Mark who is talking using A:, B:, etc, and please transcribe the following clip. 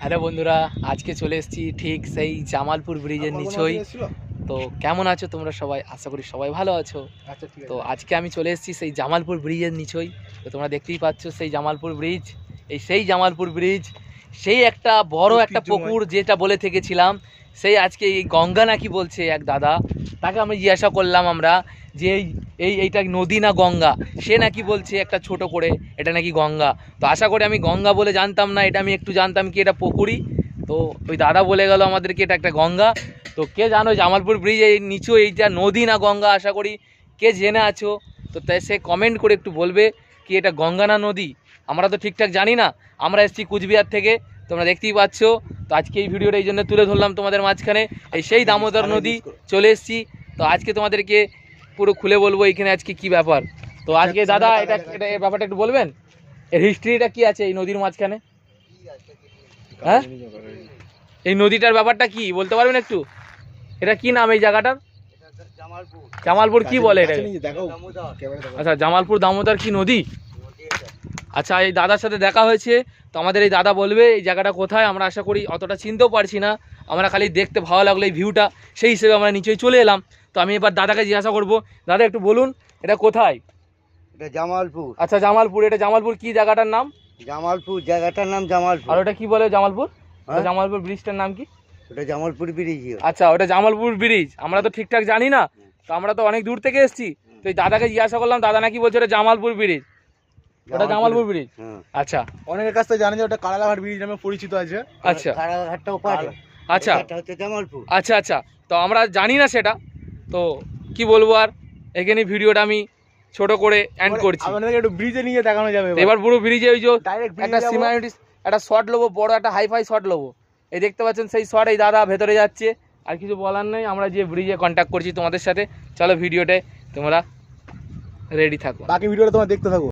A: Hello বন্ধুরা আজকে চলে এসেছি ঠিক সেই জামালপুর ব্রিজের নিচই। তো কেমন আছো তোমরা সবাই? আশা করি সবাই ভালো আছো।
B: আচ্ছা
A: তো আজকে আমি চলে এসেছি সেই জামালপুর ব্রিজের নিচই। তো তোমরা দেখতেই পাচ্ছ সেই জামালপুর ব্রিজ। এই সেই জামালপুর ব্রিজ সেই একটা বড় একটা পুকুর যেটা বলে থেকেছিলাম। সেই আজকে এই গঙ্গা নাকি বলছে এক দাদা তাকে আমি জিজ্ঞাসা করলাম আমরা যে এই এই এইটা নদী না গঙ্গা? সে নাকি বলছে একটা ছোট করে এটা নাকি গঙ্গা। তো আশা করি আমি গঙ্গা বলে জানতাম না এটা আমি একটু জানতাম কি এটা পুকুরি তো ওই দাদা বলে গেল আমাদেরকে এটা একটা গঙ্গা? তো কে জানো জামালপুর ব্রিজ এই নিচু এইটা নদী না গঙ্গা আশা করি কে জেনে আছো? তো তাই সে কমেন্ট করে একটু বলবে কি এটা গঙ্গা না নদী? আমরা তো ঠিকঠাক জানি না আমরা এসেছি কুচবিহার থেকে তোমরা দেখতেই পাচ্ছ। তো আজকে এই ভিডিওটা এই জন্য তুলে ধরলাম তোমাদের মাঝখানে। এই সেই দামোদর নদী চলে এসেছি। তো আজকে তোমাদেরকে পুরো খুলে বলব এখানে আজকে কি ব্যাপার? তো আজকে দাদা এটা এটা এই ব্যাপারটা একটু বলবেন? এর হিস্ট্রিটা কি আছে এই নদীর মাঝখানে? হ্যাঁ? এই নদীটার ব্যাপারটা কি বলতে পারবেন একটু? এটা কি নাম এই জায়গাটার? জামালপুর কি বলে এটা আচ্ছা জামালপুর দামোদর কি নদী? আচ্ছা এই দাদার সাথে দেখা হয়েছে তো আমাদের এই দাদা বলবে এই জায়গাটা কোথায় আমরা আশা করি অতটা চিনতেও পারছি না। আমরা খালি দেখতে ভালো লাগল এই ভিউটা সেই হিসেবে আমরা নিচেই চলে এলাম। তো আমি এবার দাদাকে জিজ্ঞাসা করব দাদা একটু বলুন এটা কোথায়?
C: এটা জামালপুর।
A: আচ্ছা জামালপুর এটা জামালপুর কি জায়গাটার নাম?
C: জামালপুর জায়গাটার নাম জামালপুর।
A: আর ওটা কি বলে জামালপুর?
C: হ্যাঁ?
A: জামালপুর ব্রিজটার নাম কি?
C: ওটা জামালপুর ব্রিজ
A: আচ্ছা ওটা জামালপুর ব্রিজ আমরা তো ঠিকঠাক জানি না তো আমরা তো অনেক দূর থেকে এসেছি। তো এই দাদাকে জিজ্ঞাসা করলাম দাদা নাকি বলছে ওটা জামালপুর ব্রিজ ওটা জামালপুর ব্রিজ
C: হ্যাঁ।
A: আচ্ছা।
B: অনেকের কাছ থেকে জানে যে ওটা কালাঘাট ব্রিজ নামে পরিচিত আছে।
A: আচ্ছা। আচ্ছা।
C: হচ্ছে জামালপুর।
A: আচ্ছা আচ্ছা। তো আমরা জানি না সেটা। তো কি বলব আর? এখানে ভিডিওটা আমি ছোট করে এন্ড করছি।
B: আপনাদেরকে একটু ব্রিজে নিয়ে দেখানো যাবে
A: এবার। পুরো ব্রিজে ওই যে একটা সিমাইটিস একটা শট নেব বড় একটা হাইফাই শট নেব এই দেখতে পাচ্ছেন সেই শট এই দাদা ভেতরে যাচ্ছে। আর কিছু বলার নেই আমরা যে ব্রিজে কন্ট্যাক্ট করছি তোমাদের সাথে। চলো ভিডিওতে তোমরা রেডি থাকো।
B: বাকি ভিডিওটা তোমার দেখতে থাকো।